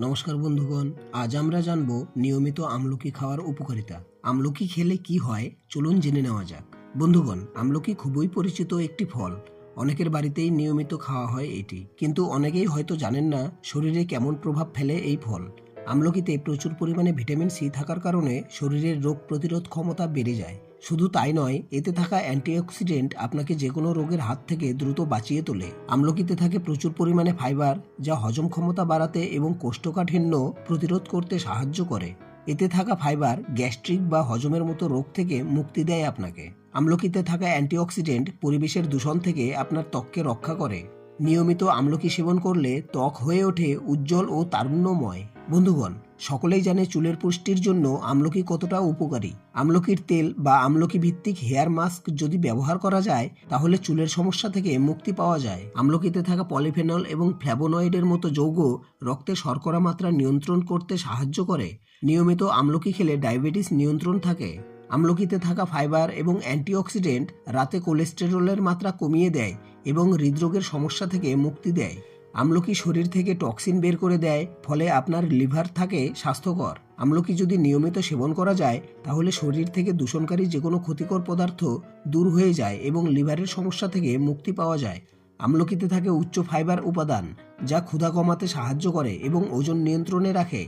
নমস্কার বন্ধুগণ, আজ আমরা জানব নিয়মিত আমলকি খাওয়ার উপকারিতা। আমলকি খেলে কি হয়? চলুন জেনে নেওয়া যাক। বন্ধুগণ, আমলকি খুবই পরিচিত একটি ফল। অনেকের বাড়িতেই নিয়মিত খাওয়া হয় এটি। কিন্তু অনেকেই হয়তো জানেন না শরীরে কেমন প্রভাব ফেলে এই ফল। আমলকিতে প্রচুর পরিমাণে ভিটামিন সি থাকার কারণে শরীরের রোগ প্রতিরোধ ক্ষমতা বেড়ে যায়। শুধু তাই নয়, এতে থাকা অ্যান্টিঅক্সিডেন্ট আপনাকে যে কোনো রোগের হাত থেকে দ্রুত বাঁচিয়ে তোলে। আমলকিতে থাকে প্রচুর পরিমাণে ফাইবার, যা হজম ক্ষমতা বাড়াতে এবং কোষ্ঠকাঠিন্য প্রতিরোধ করতে সাহায্য করে। এতে থাকা ফাইবার গ্যাস্ট্রিক বা হজমের মতো রোগ থেকে মুক্তি দেয় আপনাকে। আমলকিতে থাকা অ্যান্টিঅক্সিডেন্ট পরিবেশের দূষণ থেকে আপনার ত্বককে রক্ষা করে। নিয়মিত আমলকি সেবন করলে ত্বক হয়ে ওঠে উজ্জ্বল ও তারুণ্যময়। বন্ধুগণ, সকলেই জানে চুলের পুষ্টির জন্য আমলকি কতটা উপকারী। আমলকির তেল বা আমলকি ভিত্তিক হেয়ার মাস্ক যদি ব্যবহার করা যায়, তাহলে চুলের সমস্যা থেকে মুক্তি পাওয়া যায়। আমলকিতে থাকা পলিফেনল এবং ফ্ল্যাবোনয়েডের মতো যৌগ রক্তে শর্করা মাত্রা নিয়ন্ত্রণ করতে সাহায্য করে। নিয়মিত আমলকি খেলে ডায়াবেটিস নিয়ন্ত্রণ থাকে। আমলকিতে থাকা ফাইবার এবং অ্যান্টিঅক্সিডেন্ট রাতে কোলেস্টেরলের মাত্রা কমিয়ে দেয় এবং হৃদরোগের সমস্যা থেকে মুক্তি দেয়। আমলকি শরীর থেকে টক্সিন বের করে দেয়, ফলে আপনার লিভার থাকে স্বাস্থ্যকর। আমলকি যদি নিয়মিত সেবন করা যায়, তাহলে শরীর থেকে দূষণকারী যে কোনো ক্ষতিকর পদার্থ দূর হয়ে যায় এবং লিভারের সমস্যা থেকে মুক্তি পাওয়া যায়। আমলকিতে থাকে উচ্চ ফাইবার উপাদান, যা ক্ষুধা কমাতে সাহায্য করে এবং ওজন নিয়ন্ত্রণে রাখে।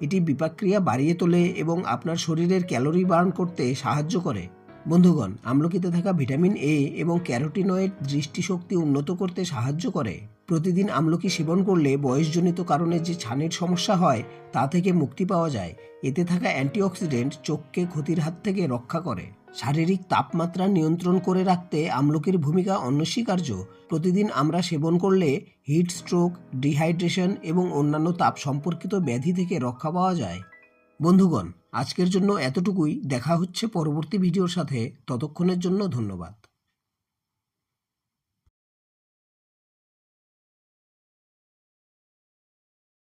এটি বিপাকক্রিয়া বাড়িয়ে তোলে এবং আপনার শরীরের ক্যালোরি বার্ন করতে সাহায্য করে। বন্ধুগণ, আমলকিতে থাকা ভিটামিন এ এবং ক্যারোটিনয়েড দৃষ্টিশক্তি উন্নত করতে সাহায্য করে। প্রতিদিন আমলকি সেবন করলে বয়সজনিত কারণে যে ছানির সমস্যা হয়, তা থেকে মুক্তি পাওয়া যায়। এতে থাকা অ্যান্টিঅক্সিডেন্ট চোখকে ক্ষতির হাত থেকে রক্ষা করে। শারীরিক তাপমাত্রা নিয়ন্ত্রণ করে রাখতে আমলকির ভূমিকা অনস্বীকার্য। প্রতিদিন আমরা সেবন করলে হিট স্ট্রোক, ডিহাইড্রেশন এবং অন্যান্য তাপ সম্পর্কিত ব্যাধি থেকে রক্ষা পাওয়া যায়। বন্ধুগণ আজকের জন্য এতটুকুই। দেখা হচ্ছে পরবর্তী ভিডিওর সাথে। ততক্ষণের জন্য ধন্যবাদ।